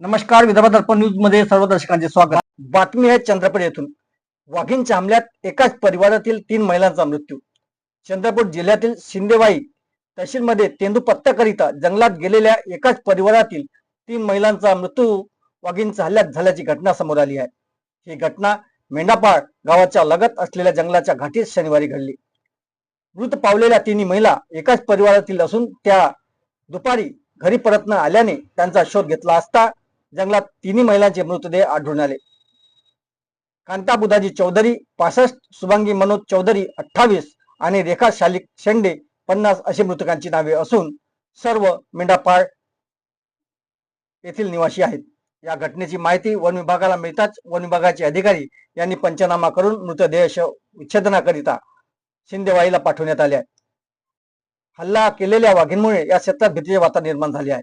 नमस्कार विदर्भ दर्पण न्यूजमध्ये सर्व दर्शकांचे स्वागत. बातमी आहे चंद्रपूर येथून. वाघीणच्या हमल्यात एकाच परिवारातील तीन महिलांचा मृत्यू. चंद्रपूर जिल्ह्यातील शिंदेवाई तहसीलमध्ये तेंदू पत्त्याकरिता जंगलात गेलेल्या एकाच परिवारातील तीन महिलांचा मृत्यू वाघीणच्या हल्ल्यात झाल्याची घटना समोर आली आहे. ही घटना मेंढापाळ गावाच्या लगत असलेल्या जंगलाच्या घाटीत शनिवारी घडली. मृत पावलेल्या तिन्ही महिला एकाच परिवारातील असून त्या दुपारी घरी परत न आल्याने त्यांचा शोध घेतला असता जंगलात तिन्ही महिलांचे मृतदेह आढळून आले. कांता बुधाजी चौधरी पासष्ट सुभांगी मनोज चौधरी अठ्ठावीस आणि रेखा शालिक शेंडे पन्नास अशी मृतकांची नावे असून सर्व मेंढापाळ येथील निवासी आहेत. या घटनेची माहिती वन विभागाला मिळताच वन विभागाचे अधिकारी यांनी पंचनामा करून मृतदेह विच्छेदनाकरिता शिंदेवाईला पाठवण्यात आले आहे हल्ला केलेल्या वाघींमुळे या क्षेत्रात भीतीचे वातावरण निर्माण झाले आहे.